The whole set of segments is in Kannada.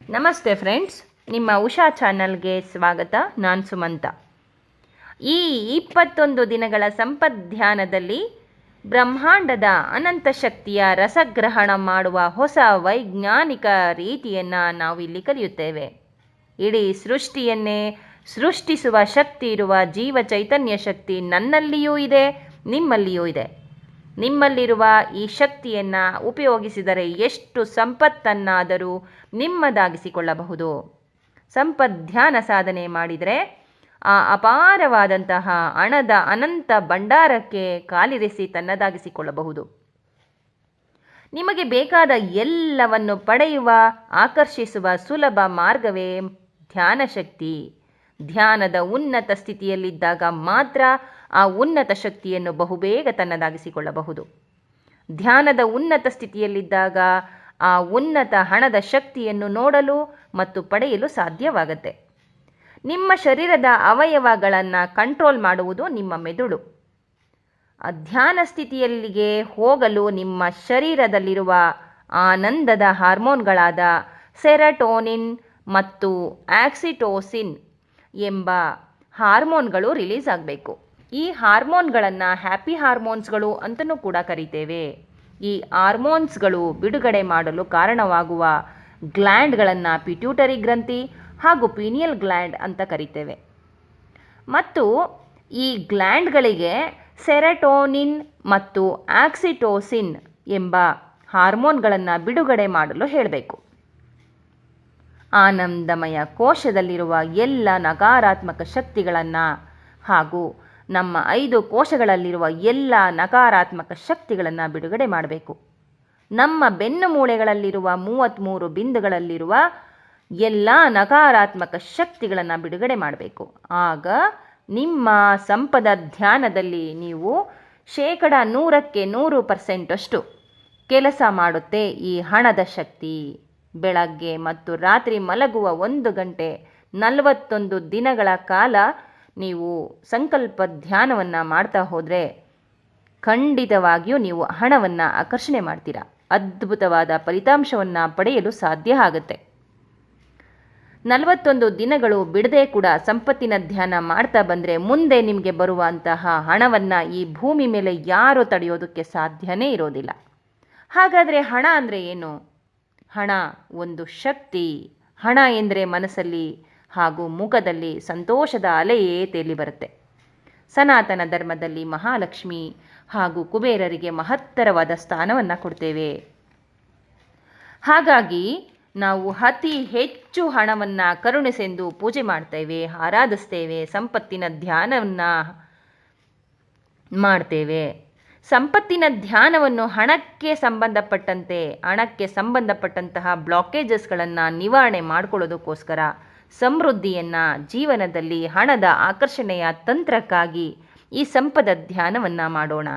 ನಮಸ್ತೆ ಫ್ರೆಂಡ್ಸ್, ನಿಮ್ಮ ಉಷಾ ಚಾನಲ್ಗೆ ಸ್ವಾಗತ, ನಾನು ಸುಮಂತ. ಈ ಇಪ್ಪತ್ತೊಂದು ದಿನಗಳ ಸಂಪದ್ಧ್ಯಾನದಲ್ಲಿ ಬ್ರಹ್ಮಾಂಡದ ಅನಂತ ಶಕ್ತಿಯ ರಸಗ್ರಹಣ ಮಾಡುವ ಹೊಸ ವೈಜ್ಞಾನಿಕ ರೀತಿಯನ್ನು ನಾವು ಇಲ್ಲಿ ಕಲಿಯುತ್ತೇವೆ. ಇಡೀ ಸೃಷ್ಟಿಯನ್ನೇ ಸೃಷ್ಟಿಸುವ ಶಕ್ತಿ ಇರುವ ಜೀವ ಚೈತನ್ಯ ಶಕ್ತಿ ನನ್ನಲ್ಲಿಯೂ ಇದೆ, ನಿಮ್ಮಲ್ಲಿಯೂ ಇದೆ. ನಿಮ್ಮಲ್ಲಿರುವ ಈ ಶಕ್ತಿಯನ್ನು ಉಪಯೋಗಿಸಿದರೆ ಎಷ್ಟು ಸಂಪತ್ತನ್ನಾದರೂ ನಿಮ್ಮದಾಗಿಸಿಕೊಳ್ಳಬಹುದು. ಸಂಪದ್ಧ್ಯಾನ ಸಾಧನೆ ಮಾಡಿದರೆ ಆ ಅಪಾರವಾದಂತಹ ಹಣದ ಅನಂತ ಭಂಡಾರಕ್ಕೆ ಕಾಲಿರಿಸಿ ತನ್ನದಾಗಿಸಿಕೊಳ್ಳಬಹುದು. ನಿಮಗೆ ಬೇಕಾದ ಎಲ್ಲವನ್ನು ಪಡೆಯುವ, ಆಕರ್ಷಿಸುವ ಸುಲಭ ಮಾರ್ಗವೇ ಧ್ಯಾನ ಶಕ್ತಿ. ಧ್ಯಾನದ ಉನ್ನತ ಸ್ಥಿತಿಯಲ್ಲಿದ್ದಾಗ ಮಾತ್ರ ಆ ಉನ್ನತ ಶಕ್ತಿಯನ್ನು ಬಹುಬೇಗ ತನ್ನದಾಗಿಸಿಕೊಳ್ಳಬಹುದು. ಧ್ಯಾನದ ಉನ್ನತ ಸ್ಥಿತಿಯಲ್ಲಿದ್ದಾಗ ಆ ಉನ್ನತ ಹಣದ ಶಕ್ತಿಯನ್ನು ನೋಡಲು ಮತ್ತು ಪಡೆಯಲು ಸಾಧ್ಯವಾಗುತ್ತೆ. ನಿಮ್ಮ ಶರೀರದ ಅವಯವಗಳನ್ನು ಕಂಟ್ರೋಲ್ ಮಾಡುವುದು ನಿಮ್ಮ ಮೆದುಳು. ಧ್ಯಾನ ಸ್ಥಿತಿಯಲ್ಲಿಗೆ ಹೋಗಲು ನಿಮ್ಮ ಶರೀರದಲ್ಲಿರುವ ಆನಂದದ ಹಾರ್ಮೋನ್ಗಳಾದ ಸೆರಟೋನಿನ್ ಮತ್ತು ಆಕ್ಸಿಟೋಸಿನ್ ಎಂಬ ಹಾರ್ಮೋನ್ಗಳು ರಿಲೀಸ್ ಆಗಬೇಕು. ಈ ಹಾರ್ಮೋನ್ಗಳನ್ನು ಹ್ಯಾಪಿ ಹಾರ್ಮೋನ್ಸ್ಗಳು ಅಂತಲೂ ಕೂಡ ಕರಿತೇವೆ. ಈ ಹಾರ್ಮೋನ್ಸ್ಗಳು ಬಿಡುಗಡೆ ಮಾಡಲು ಕಾರಣವಾಗುವ ಗ್ಲ್ಯಾಂಡ್ಗಳನ್ನು ಪಿಟ್ಯೂಟರಿ ಗ್ರಂಥಿ ಹಾಗೂ ಪೀನಿಯಲ್ ಗ್ಲ್ಯಾಂಡ್ ಅಂತ ಕರಿತೇವೆ. ಮತ್ತು ಈ ಗ್ಲ್ಯಾಂಡ್ಗಳಿಗೆ ಸೆರೆಟೋನಿನ್ ಮತ್ತು ಆಕ್ಸಿಟೋಸಿನ್ ಎಂಬ ಹಾರ್ಮೋನ್ಗಳನ್ನು ಬಿಡುಗಡೆ ಮಾಡಲು ಹೇಳಬೇಕು. ಆನಂದಮಯ ಕೋಶದಲ್ಲಿರುವ ಎಲ್ಲ ನಕಾರಾತ್ಮಕ ಶಕ್ತಿಗಳನ್ನು ಹಾಗೂ ನಮ್ಮ ಐದು ಕೋಶಗಳಲ್ಲಿರುವ ಎಲ್ಲ ನಕಾರಾತ್ಮಕ ಶಕ್ತಿಗಳನ್ನು ಬಿಡುಗಡೆ ಮಾಡಬೇಕು. ನಮ್ಮ ಬೆನ್ನು ಮೂಳೆಗಳಲ್ಲಿರುವ ಮೂವತ್ತ್ಮೂರು ಬಿಂದುಗಳಲ್ಲಿರುವ ಎಲ್ಲ ನಕಾರಾತ್ಮಕ ಶಕ್ತಿಗಳನ್ನು ಬಿಡುಗಡೆ ಮಾಡಬೇಕು. ಆಗ ನಿಮ್ಮ ಸಂಪದ ಧ್ಯಾನದಲ್ಲಿ ನೀವು ಶೇಕಡ ನೂರಕ್ಕೆ ನೂರು ಪರ್ಸೆಂಟಷ್ಟು ಕೆಲಸ ಮಾಡುತ್ತೆ ಈ ಹಣದ ಶಕ್ತಿ. ಬೆಳಗ್ಗೆ ಮತ್ತು ರಾತ್ರಿ ಮಲಗುವ ಒಂದು ಗಂಟೆ ನಲವತ್ತೊಂದು ದಿನಗಳ ಕಾಲ ನೀವು ಸಂಕಲ್ಪ ಧ್ಯಾನವನ್ನು ಮಾಡ್ತಾ ಹೋದರೆ ಖಂಡಿತವಾಗಿಯೂ ನೀವು ಹಣವನ್ನು ಆಕರ್ಷಣೆ ಮಾಡ್ತೀರಾ. ಅದ್ಭುತವಾದ ಫಲಿತಾಂಶವನ್ನು ಪಡೆಯಲು ಸಾಧ್ಯ ಆಗುತ್ತೆ. ನಲವತ್ತೊಂದು ದಿನಗಳು ಬಿಡದೆ ಕೂಡ ಸಂಪತ್ತಿನ ಧ್ಯಾನ ಮಾಡ್ತಾ ಬಂದರೆ ಮುಂದೆ ನಿಮಗೆ ಬರುವಂತಹ ಹಣವನ್ನು ಈ ಭೂಮಿ ಮೇಲೆ ಯಾರು ತಡೆಯೋದಕ್ಕೆ ಸಾಧ್ಯನೇ ಇರೋದಿಲ್ಲ. ಹಾಗಾದರೆ ಹಣ ಅಂದರೆ ಏನು? ಹಣ ಒಂದು ಶಕ್ತಿ. ಹಣ ಎಂದರೆ ಮನಸ್ಸಲ್ಲಿ ಹಾಗೂ ಮುಖದಲ್ಲಿ ಸಂತೋಷದ ಅಲೆಯೇ ತೇಲಿ ಬರುತ್ತೆ. ಸನಾತನ ಧರ್ಮದಲ್ಲಿ ಮಹಾಲಕ್ಷ್ಮಿ ಹಾಗೂ ಕುಬೇರರಿಗೆ ಮಹತ್ತರವಾದ ಸ್ಥಾನವನ್ನು ಕೊಡ್ತೇವೆ. ಹಾಗಾಗಿ ನಾವು ಅತಿ ಹೆಚ್ಚು ಹಣವನ್ನು ಕರುಣಿಸೆಂದು ಪೂಜೆ ಮಾಡ್ತೇವೆ, ಆರಾಧಿಸ್ತೇವೆ, ಸಂಪತ್ತಿನ ಧ್ಯಾನವನ್ನು ಮಾಡ್ತೇವೆ. ಸಂಪತ್ತಿನ ಧ್ಯಾನವನ್ನು ಹಣಕ್ಕೆ ಸಂಬಂಧಪಟ್ಟಂತೆ, ಹಣಕ್ಕೆ ಸಂಬಂಧಪಟ್ಟಂತಹ ಬ್ಲಾಕೇಜಸ್ಗಳನ್ನು ನಿವಾರಣೆ ಮಾಡಿಕೊಳ್ಳೋದಕ್ಕೋಸ್ಕರ ಸಮೃದ್ಧಿಯನ್ನು ಜೀವನದಲ್ಲಿ ಹಣದ ಆಕರ್ಷಣೆಯ ತಂತ್ರಕ್ಕಾಗಿ ಈ ಸಂಪದ ಧ್ಯಾನವನ್ನು ಮಾಡೋಣ.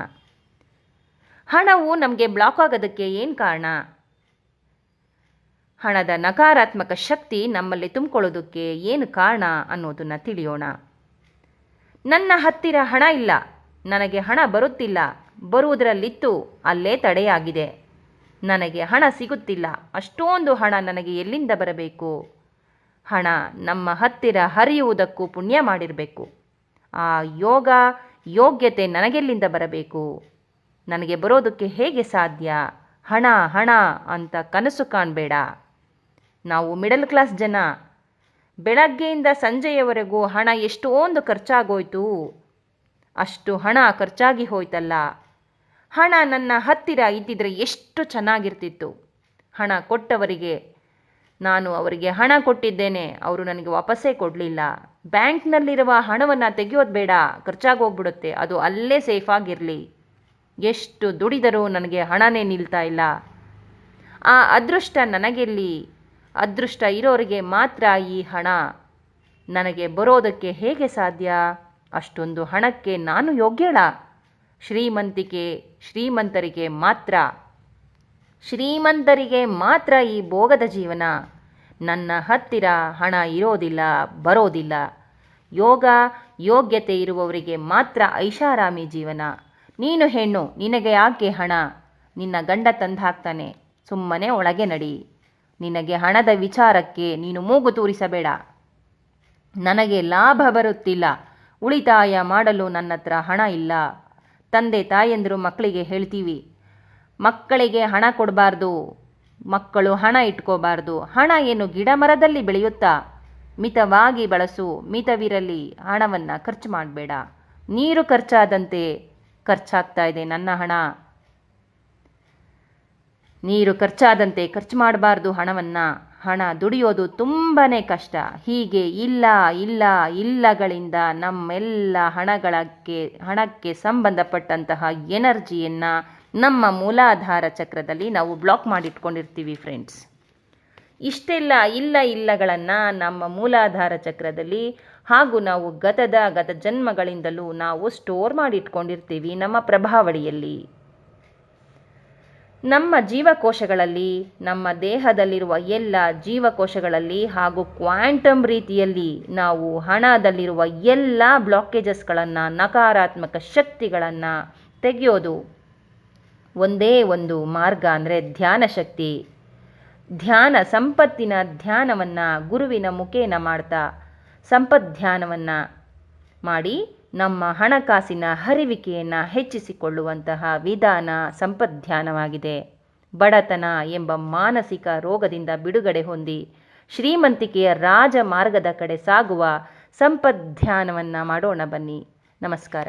ಹಣವು ನಮಗೆ ಬ್ಲಾಕ್ ಆಗೋದಕ್ಕೆ ಏನು ಕಾರಣ? ಹಣದ ನಕಾರಾತ್ಮಕ ಶಕ್ತಿ ನಮ್ಮಲ್ಲಿ ತುಂಬಿಕೊಳ್ಳೋದಕ್ಕೆ ಏನು ಕಾರಣ ಅನ್ನೋದನ್ನು ತಿಳಿಯೋಣ. ನನ್ನ ಹತ್ತಿರ ಹಣ ಇಲ್ಲ, ನನಗೆ ಹಣ ಬರುತ್ತಿಲ್ಲ ಬರುವುದರಲ್ಲಿತ್ತು, ಅಲ್ಲೇ ತಡೆಯಾಗಿದೆ. ನನಗೆ ಹಣ ಸಿಗುತ್ತಿಲ್ಲ, ಅಷ್ಟೊಂದು ಹಣ ನನಗೆ ಎಲ್ಲಿಂದ ಬರಬೇಕು? ಹಣ ನಮ್ಮ ಹತ್ತಿರ ಹರಿಯುವುದಕ್ಕೂ ಪುಣ್ಯ ಮಾಡಿರಬೇಕು. ಆ ಯೋಗ ಯೋಗ್ಯತೆ ನನಗೆಲ್ಲಿಂದ ಬರಬೇಕು? ನನಗೆ ಬರೋದಕ್ಕೆ ಹೇಗೆ ಸಾಧ್ಯ? ಹಣ ಹಣ ಅಂತ ಕನಸು ಕಾಣಬೇಡ. ನಾವು ಮಿಡಲ್ ಕ್ಲಾಸ್ ಜನ. ಬೆಳಗ್ಗೆಯಿಂದ ಸಂಜೆಯವರೆಗೂ ಹಣ ಎಷ್ಟೊಂದು ಖರ್ಚಾಗೋಯ್ತು. ಅಷ್ಟು ಹಣ ಖರ್ಚಾಗಿ ಹೋಯ್ತಲ್ಲ. ಹಣ ನನ್ನ ಹತ್ತಿರ ಇದ್ದಿದ್ರೆ ಎಷ್ಟು ಚೆನ್ನಾಗಿರ್ತಿತ್ತು. ಹಣ ಕೊಟ್ಟವರಿಗೆ, ನಾನು ಅವರಿಗೆ ಹಣ ಕೊಟ್ಟಿದ್ದೇನೆ, ಅವರು ನನಗೆ ವಾಪಸ್ಸೇ ಕೊಡಲಿಲ್ಲ. ಬ್ಯಾಂಕ್ನಲ್ಲಿರುವ ಹಣವನ್ನು ತೆಗೆಯೋದು ಬೇಡ ಖರ್ಚಾಗೋಗ್ಬಿಡುತ್ತೆ ಅದು ಅಲ್ಲೇ ಸೇಫಾಗಿರಲಿ ಎಷ್ಟು ದುಡಿದರೂ ನನಗೆ ಹಣನೇ ನಿಲ್ತಾ ಇಲ್ಲ. ಆ ಅದೃಷ್ಟ ನನಗೆಲ್ಲಿ? ಅದೃಷ್ಟ ಇರೋರಿಗೆ ಮಾತ್ರ ಈ ಹಣ. ನನಗೆ ಬರೋದಕ್ಕೆ ಹೇಗೆ ಸಾಧ್ಯ? ಅಷ್ಟೊಂದು ಹಣಕ್ಕೆ ನಾನು ಯೋಗ್ಯಳ? ಶ್ರೀಮಂತಿಕೆ, ಶ್ರೀಮಂತರಿಗೆ ಮಾತ್ರ. ಶ್ರೀಮಂತರಿಗೆ ಮಾತ್ರ ಈ ಭೋಗದ ಜೀವನ. ನನ್ನ ಹತ್ತಿರ ಹಣ ಇರೋದಿಲ್ಲ, ಬರೋದಿಲ್ಲ. ಯೋಗ, ಯೋಗ್ಯತೆ ಇರುವವರಿಗೆ ಮಾತ್ರ ಐಷಾರಾಮಿ ಜೀವನ. ನೀನು ಹೆಣ್ಣು, ನಿನಗೆ ಯಾಕೆ ಹಣ? ನಿನ್ನ ಗಂಡ ತಂದು ಹಾಕ್ತಾನೆ ಸುಮ್ಮನೆ ಒಳಗೆ ನಡಿ. ನಿನಗೆ ಹಣದ ವಿಚಾರಕ್ಕೆ ನೀನು ಮೂಗು ತೂರಿಸಬೇಡ. ನನಗೆ ಲಾಭ ಬರುತ್ತಿಲ್ಲ. ಉಳಿತಾಯ ಮಾಡಲು ನನ್ನ ಹಣ ಇಲ್ಲ. ತಂದೆ ತಾಯಂದಿರು ಮಕ್ಕಳಿಗೆ ಹೇಳ್ತೀವಿ, ಮಕ್ಕಳಿಗೆ ಹಣ ಕೊಡಬಾರ್ದು, ಮಕ್ಕಳು ಹಣ ಇಟ್ಕೋಬಾರ್ದು, ಹಣ ಏನು ಗಿಡ ಮರದಲ್ಲಿ ಬೆಳೆಯುತ್ತಾ? ಮಿತವಾಗಿ ಬಳಸು, ಮಿತವಿರಲಿ, ಹಣವನ್ನು ಖರ್ಚು ಮಾಡಬೇಡ. ನೀರು ಖರ್ಚಾದಂತೆ ಖರ್ಚಾಗ್ತಾ ಇದೆ ನನ್ನ ಹಣ. ನೀರು ಖರ್ಚಾದಂತೆ ಖರ್ಚು ಮಾಡಬಾರ್ದು ಹಣವನ್ನು. ಹಣ ದುಡಿಯೋದು ತುಂಬಾ ಕಷ್ಟ. ಹೀಗೆ ಇಲ್ಲ ಇಲ್ಲ, ಇಲ್ಲಗಳಿಂದ ನಮ್ಮೆಲ್ಲ ಹಣಗಳಕ್ಕೆ, ಹಣಕ್ಕೆ ಸಂಬಂಧಪಟ್ಟಂತಹ ಎನರ್ಜಿಯನ್ನು ನಮ್ಮ ಮೂಲಾಧಾರ ಚಕ್ರದಲ್ಲಿ ನಾವು ಬ್ಲಾಕ್ ಮಾಡಿಟ್ಕೊಂಡಿರ್ತೀವಿ ಫ್ರೆಂಡ್ಸ್ ಇಷ್ಟೆಲ್ಲ ಇಲ್ಲ, ಇಲ್ಲಗಳನ್ನು ನಮ್ಮ ಮೂಲಾಧಾರ ಚಕ್ರದಲ್ಲಿ ಹಾಗೂ ನಾವು ಗತದ ಗತ ಜನ್ಮಗಳಿಂದಲೂ ನಾವು ಸ್ಟೋರ್ ಮಾಡಿಟ್ಕೊಂಡಿರ್ತೀವಿ ನಮ್ಮ ಪ್ರಭಾವಳಿಯಲ್ಲಿ. ನಮ್ಮ ಜೀವಕೋಶಗಳಲ್ಲಿ, ನಮ್ಮ ದೇಹದಲ್ಲಿರುವ ಎಲ್ಲ ಜೀವಕೋಶಗಳಲ್ಲಿ ಹಾಗೂ ಕ್ವಾಂಟಮ್ ರೀತಿಯಲ್ಲಿ ನಾವು ಹಣದಲ್ಲಿರುವ ಎಲ್ಲ ಬ್ಲಾಕೇಜಸ್ಗಳನ್ನು, ನಕಾರಾತ್ಮಕ ಶಕ್ತಿಗಳನ್ನು ತೆಗೆಯೋದು ಒಂದೇ ಒಂದು ಮಾರ್ಗ ಅಂದರೆ ಧ್ಯಾನ ಶಕ್ತಿ. ಧ್ಯಾನ ಸಂಪತ್ತಿನ ಧ್ಯಾನವನ್ನು ಗುರುವಿನ ಮುಖೇನ ಮಾಡ್ತಾ, ಸಂಪತ್ ಧ್ಯಾನವನ್ನು ಮಾಡಿ ನಮ್ಮ ಹಣಕಾಸಿನ ಹರಿವಿಕೆಯನ್ನು ಹೆಚ್ಚಿಸಿಕೊಳ್ಳುವಂತಹ ವಿಧಾನ ಸಂಪದ್ಧಾನವಾಗಿದೆ ಬಡತನ ಎಂಬ ಮಾನಸಿಕ ರೋಗದಿಂದ ಬಿಡುಗಡೆ ಹೊಂದಿ ಶ್ರೀಮಂತಿಕೆಯ ರಾಜ ಮಾರ್ಗದ ಕಡೆ ಸಾಗುವ ಸಂಪದ್ಧಾನವನ್ನು ಮಾಡೋಣ ಬನ್ನಿ. ನಮಸ್ಕಾರ.